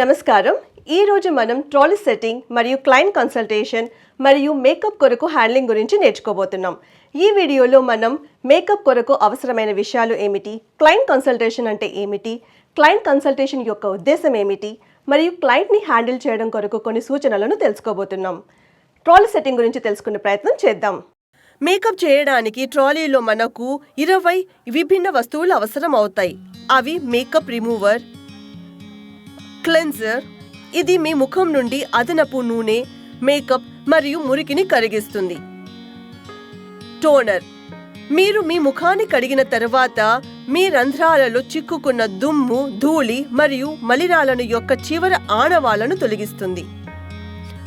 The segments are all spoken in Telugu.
నమస్కారం. ఈరోజు మనం ట్రాలీ సెట్టింగ్ మరియు క్లయింట్ కన్సల్టేషన్ మరియు మేకప్ కొరకు హ్యాండ్లింగ్ గురించి నేర్చుకోబోతున్నాం. ఈ వీడియోలో మనం మేకప్ కొరకు అవసరమైన విషయాలు ఏమిటి? క్లయింట్ కన్సల్టేషన్ అంటే ఏమిటి? క్లయింట్ కన్సల్టేషన్ యొక్క ఉద్దేశం ఏమిటి? మరియు క్లయింట్ని హ్యాండిల్ చేయడం కొరకు కొన్ని సూచనలను తెలుసుకోబోతున్నాం. ట్రాలీ సెట్టింగ్ గురించి తెలుసుకునే ప్రయత్నం చేద్దాం. మేకప్ చేయడానికి ట్రాలీలో మనకు ఇరవై విభిన్న వస్తువులు అవసరం అవుతాయి అవి మేకప్ రిమూవర్ క్లెన్జర్ ఇది మీ ముఖం నుండి అదనపు నూనె మేకప్ మరియు మురికిని కరిగిస్తుంది. టోనర్ మీరు మీ ముఖాన్ని కడిగిన తర్వాత మీ రంధ్రాలలో చిక్కుకున్న దుమ్ము ధూళి మరియు మలినాలను యొక్క చివర ఆనవాలను తొలగిస్తుంది.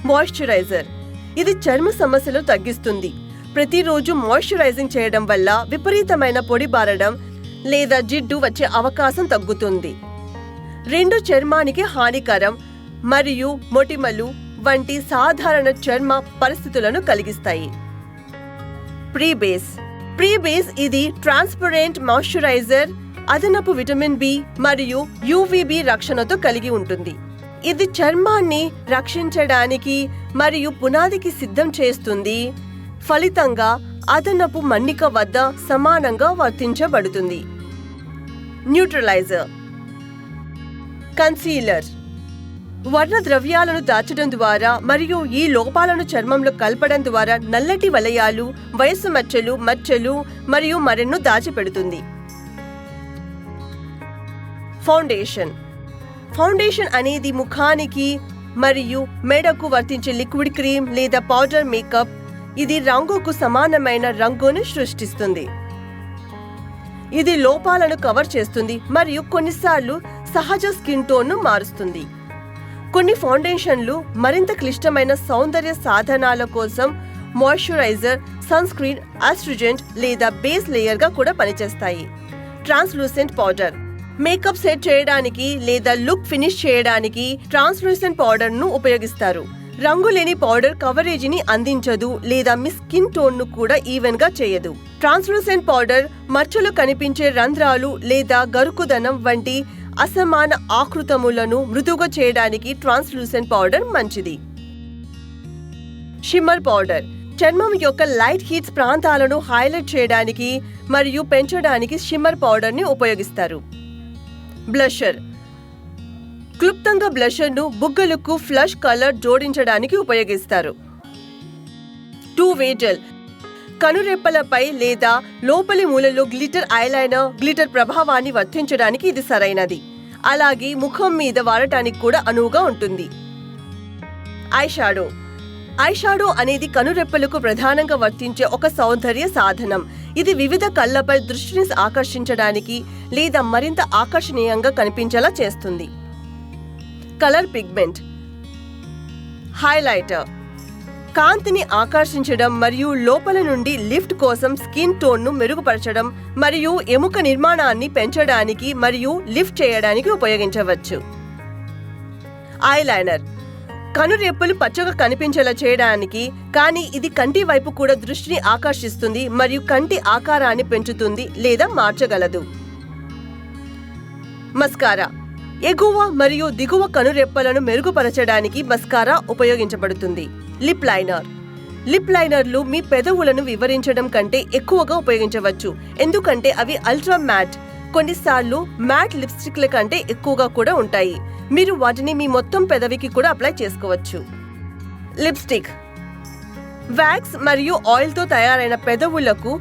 మాయిశ్చరైజర్ ఇది చర్మ సమస్యలు తగ్గిస్తుంది. ప్రతిరోజు మాయిశ్చరైజింగ్ చేయడం వల్ల విపరీతమైన పొడి బారడం లేదా జిడ్డు వచ్చే అవకాశం తగ్గుతుంది. రెండు చర్మానికి హానికరం మరియు మొటిమలు వంటి సాధారణ చర్మ పరిస్థితులను కలిగిస్తాయి. ప్రీబేస్. ప్రీబేస్ ఇది ట్రాన్స్పరెంట్ మాయిశ్చరైజర్ అదనపు విటమిన్ బి మరియు యువిబి రక్షణతో కలిగి ఉంటుంది. ఇది చర్మాన్ని రక్షించడానికి మరియు పునాదికి సిద్ధం చేస్తుంది. ఫలితంగా అదనపు మన్నిక వద్ద సమానంగా వర్తించబడుతుంది. న్యూట్రలైజర్. కన్సీలర్. వర్ణ ద్రవ్యాలను దాచడం ద్వారా మరియు ఈ లోపాలను చర్మంలో కలపడం ద్వారా నల్లటి వలయాలు వయస్సు మచ్చలు మచ్చలు మరియు మరెన్నో దాచిపెడుతుంది. ఫౌండేషన్. ఫౌండేషన్ అనేది ముఖానికి మరియు మెడకు వర్తించే లిక్విడ్ క్రీమ్ లేదా పౌడర్ మేకప్. ఇది రంగుకు సమానమైన రంగును సృష్టిస్తుంది. ఇది లోపాలను కవర్ చేస్తుంది మరియు కొన్నిసార్లు సహజ స్కిన్ టోన్ను మారుస్తుంది. కొన్ని ఫౌండేషన్లు మరింత క్లిష్టమైన సౌందర్య సాధనాల కోసం మాయిశ్చరైజర్ సన్ స్క్రీన్ ఆస్ట్రిజెంట్ లేదా బేస్ లేయర్గా కూడా పనిచేస్తాయి. Translucent powder. మేకప్ సెట్ చేయడానికి లేదా లుక్ ఫినిష్ చేయడానికి ట్రాన్స్లూసెంట్ పౌడర్ను ఉపయోగిస్తారు. రంగు లేని పౌడర్ కవరేజీని అందించదు లేదా మీ స్కిన్ టోన్ను కూడా ఈవెన్గా చేయదు. ట్రాన్స్లూసెంట్ పౌడర్ మచ్చలు కనిపించే రంధ్రాలు లేదా గరుకుదనం వంటి అసమాన ఆకృతములను మృదుగా చేయడానికి ట్రాన్స్లూసెంట్ పౌడర్ మంచిది. Shimmer powder. చర్మం యొక్క లైట్ హీట్స్ ప్రాంతాలను హైలైట్ చేయడానికి మరియు పెంచడానికి షిమ్మర్ పౌడర్ని ఉపయోగిస్తారు. బ్లషర్. క్లుప్తంగా బ్లషర్ను బుగ్గలకు ఫ్లష్ కలర్ జోడించడానికి ఉపయోగిస్తారు. Two way gel. కనురెప్పలపై లేదా లోపలి మూలలో గ్లిటర్ ఐలైనర్ గ్లిటర్ ప్రభావాన్ని వర్తించడానికి ఇది సరైనది. అలాగే ముఖం మీద వాడటానికి కూడా అనువుగా ఉంటుంది. ఐషాడో ఐషాడో అనేది కనురెప్పలకు ప్రధానంగా వర్తించే ఒక సౌందర్య సాధనం. ఇది వివిధ కళ్ళపై దృష్టిని ఆకర్షించడానికి లేదా మరింత ఆకర్షణీయంగా కనిపించేలా చేస్తుంది. కలర్ పిగ్మెంట్ హైలైటర్ కాంతిని ఆకర్షించడం మరియు లోపల నుండి లిఫ్ట్ కోసం స్కిన్ టోన్ను మెరుగుపరచడం మరియు ఎముక నిర్మాణాన్ని పెంచడానికి మరియు లిఫ్ట్ చేయడానికి ఉపయోగించవచ్చు. ఐలైనర్. కనురెప్పలు పచ్చగా కనిపించేలా చేయడానికి కానీ ఇది కంటి వైపు కూడా దృష్టిని ఆకర్షిస్తుంది మరియు కంటి ఆకారాన్ని పెంచుతుంది లేదా మార్చగలదు. మస్కారా. ఎగువ మరియు దిగువ కనురెప్పలను మెరుగుపరచడానికి మస్కారా ఉపయోగించబడుతుంది. Lip liner. లిప్ లైనర్లు మీ పెదవులను వివరించడం కంటే ఎక్కువగా ఉపయోగించవచ్చు. ఎందుకంటే అవి అల్ట్రా మ్యాట్. కొన్నిసార్లు మ్యాట్ లిప్స్టిక్ల కంటే ఎక్కువగా కూడా ఉంటాయి. మీరు వాటిని మీ మొత్తం పెదవికి కూడా అప్లై చేసుకోవచ్చు. లిప్స్టిక్. వ్యాక్స్ మరియు ఆయిల్తో తయారైన పెదవులకు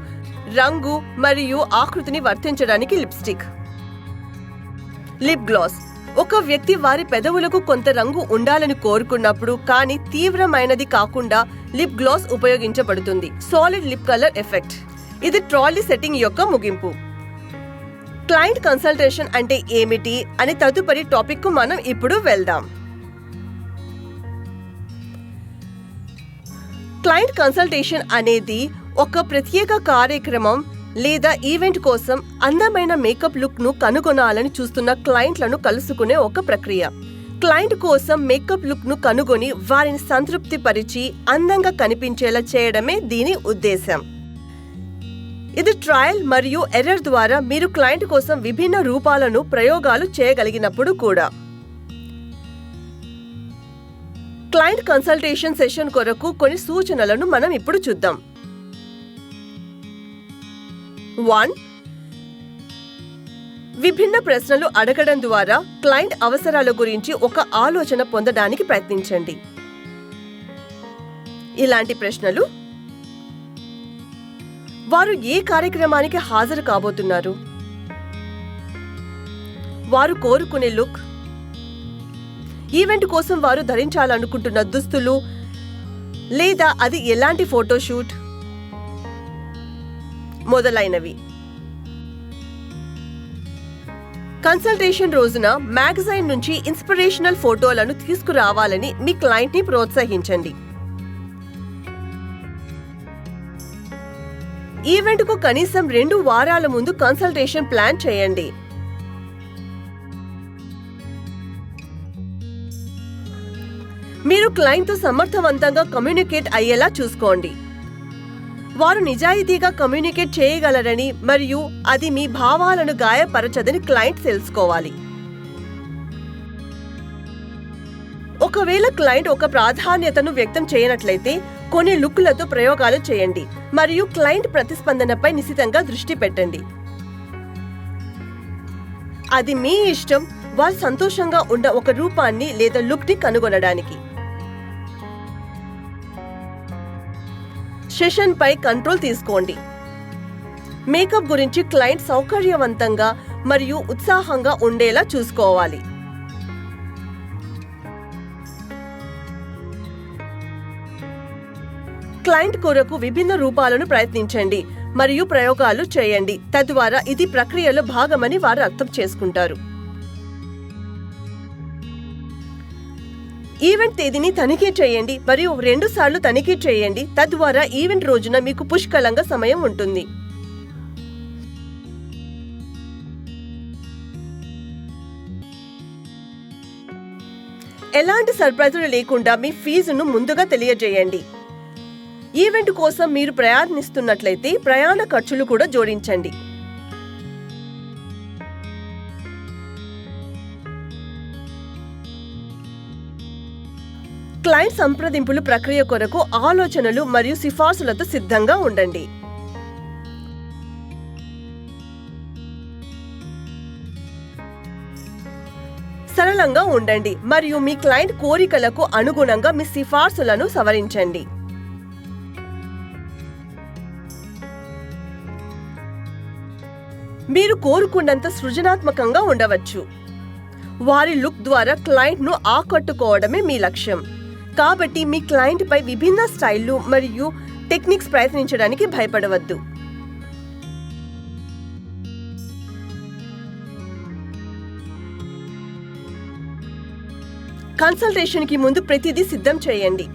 రంగు మరియు ఆకృతిని వర్తించడానికి లిప్స్టిక్. Lip gloss. ఒక వ్యక్తి వారి పెదవులకు కొంత రంగు ఉండాలని కోరుకున్నప్పుడు కానీ తీవ్రమైనది కాకుండా లిప్ గ్లాస్ ఉపయోగించబడుతుంది. Solid lip colour effect. ఇది ట్రాలీ సెట్టింగ్ యొక్క ముగింపు. క్లయింట్ కన్సల్టేషన్ అంటే ఏమిటి అని తదుపరి టాపిక్కు మనం ఇప్పుడు వెళ్దాం. క్లయింట్ కన్సల్టేషన్ అనేది ఒక ప్రత్యేక కార్యక్రమం లేదా ఈవెంట్ కోసం అందమైన మేకప్ లుక్ను కనుగొనాలని చూస్తున్న క్లయింట్లను కలుసుకునే ఒక ప్రక్రియ. క్లయింట్ కోసం మేకప్ లుక్ను కనుగొని వారిని సంతృప్తి పరిచి అందంగా కనిపించేలా చేయడమే దీని ఉద్దేశం ఇది ట్రయల్ మరియు ఎర్రర్ ద్వారా మీరు క్లయింట్ కోసం విభిన్న రూపాలను ప్రయోగాలు చేయగలిగినప్పుడు కూడా. క్లయింట్ కన్సల్టేషన్ సెషన్ కొరకు కొన్ని సూచనలను మనం ఇప్పుడు చూద్దాం. వన్. విభిన్న ప్రశ్నలు అడగడం ద్వారా క్లయింట్ అవసరాల గురించి ఒక ఆలోచన పొందడానికి ప్రయత్నించండి. ఇలాంటి ప్రశ్నలు? వారు ఏ కార్యక్రమానికి హాజరు కాబోతున్నారు? వారు కోరుకునే లుక్? ఈవెంట్ కోసం వారు ధరించాలనుకుంటున్న దుస్తులు? లేదా అది ఎలాంటి ఫోటోషూట్ మొదలైనవి. కన్సల్టేషన్ రోజున మ్యాగజైన్ నుంచి ఇన్స్పిరేషనల్ ఫోటోలను తీసుకురావాలని మీ క్లయింట్ని ప్రోత్సహించండి. ఈవెంట్కు కనీసం రెండు వారాల ముందు కన్సల్టేషన్ ప్లాన్ చేయండి. మీరు క్లయింట్తో సమర్థవంతంగా కమ్యూనికేట్ అయ్యేలా చూసుకోండి. వారు నిజాయితీగా కమ్యూనికేట్ చేయగలరని మరియు అది మీ భావాలను గాయపరచదని క్లయింట్ తెలుసుకోవాలి. ఒకవేళ క్లయింట్ ఒక ప్రాధాన్యతను వ్యక్తం చేయనట్లయితే కొన్ని లుక్లతో ప్రయోగాలు చేయండి మరియు క్లయింట్ ప్రతిస్పందనపై నిశితంగా దృష్టి పెట్టండి. అది మీ ఇష్టం వారు సంతోషంగా ఉన్న ఒక రూపాన్ని లేదా లుక్ని కనుగొనడానికి. సెషన్ పై కంట్రోల్ తీసుకోండి. మేకప్ గురించి క్లయింట్ సౌకర్యవంతంగా మరియు ఉత్సాహంగా ఉండేలా చూసుకోవాలి. క్లయింట్ కొరకు విభిన్న రూపాలను ప్రయత్నించండి మరియు ప్రయోగాలు చేయండి. తద్వారా ఇది ప్రక్రియలో భాగమని వారు అర్థం చేసుకుంటారు. ఈవెంట్ తేదీని తనిఖీ చేయండి మరియు రెండు సార్లు తనిఖీ చేయండి. తద్వారా ఈవెంట్ రోజున మీకు పుష్కలంగా సమయం ఉంటుంది. ఎలాంటి సర్ప్రైజులు లేకుండా మీ ఫీజును ముందుగా తెలియజేయండి. ఈవెంట్ కోసం మీరు ప్రయాణిస్తున్నట్లయితే ప్రయాణ ఖర్చులు కూడా జోడించండి. క్లయింట్ సంప్రదింపులు ప్రక్రియ కొరకు ఆలోచనలు మరియు సిఫార్సులతో సిద్ధంగా ఉండండి. సరళంగా ఉండండి మరియు మీ క్లయింట్ కోరికలకు అనుగుణంగా మీ సిఫార్సులను సవరించండి. మీరు కోరుకున్నంత సృజనాత్మకంగా ఉండవచ్చు. వారి లుక్ ద్వారా క్లయింట్ను ఆకట్టుకోవడమే మీ లక్ష్యం. కాబట్టి మీ క్లయింట్పై విభిన్న స్టైళ్ళు మరియు టెక్నిక్స్ ప్రయత్నించడానికి భయపడవద్దు. కన్సల్టేషన్కి ముందు ప్రతిదీ సిద్ధం చేయండి.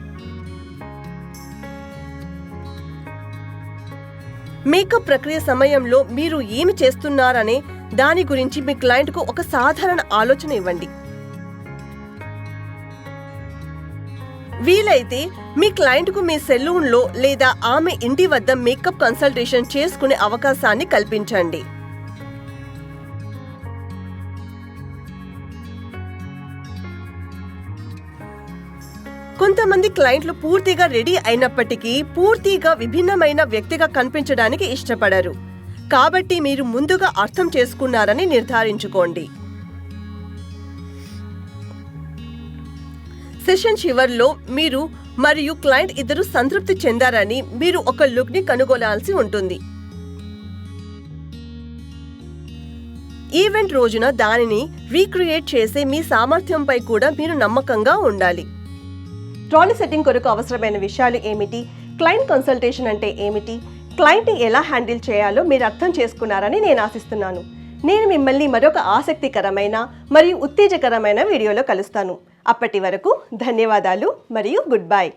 మేకప్ ప్రక్రియ సమయంలో మీరు ఏమి చేస్తున్నారనే దాని గురించి మీ క్లయింట్కు ఒక సాధారణ ఆలోచన ఇవ్వండి. వీలైతే మీ క్లయింట్కు మీ సెలూన్లో లేదా ఆమె ఇంటి వద్ద మేకప్ కన్సల్టేషన్ చేసుకునే అవకాశాన్ని కల్పించండి. కొంతమంది క్లయింట్లు పూర్తిగా రెడీ అయినప్పటికీ పూర్తిగా విభిన్నమైన వ్యక్తిగా కనిపించడానికి ఇష్టపడరు. కాబట్టి మీరు ముందుగా అర్థం చేసుకున్నారని నిర్ధారించుకోండి. సెషన్ చివరిలో మీరు మరియు క్లయింట్ ఇద్దరు సంతృప్తి చెందారని మీరు ఒక లుక్ని కనుగొనాల్సి ఉంటుంది. ఈవెంట్ రోజున దానిని రీక్రియేట్ చేసే మీ సామర్థ్యంపై కూడా మీరు నమ్మకంగా ఉండాలి. ట్రాలీ సెట్టింగ్ కొరకు అవసరమైన విషయాలు ఏమిటి? క్లయింట్ కన్సల్టేషన్ అంటే ఏమిటి? క్లయింట్ని ఎలా హ్యాండిల్ చేయాలో మీరు అర్థం చేసుకున్నారని నేను ఆశిస్తున్నాను. నేను మిమ్మల్ని మరొక ఆసక్తికరమైన మరియు ఉత్తేజకరమైన వీడియోలో కలుస్తాను. అప్పటి వరకు ధన్యవాదాలు మరియు గుడ్ బై.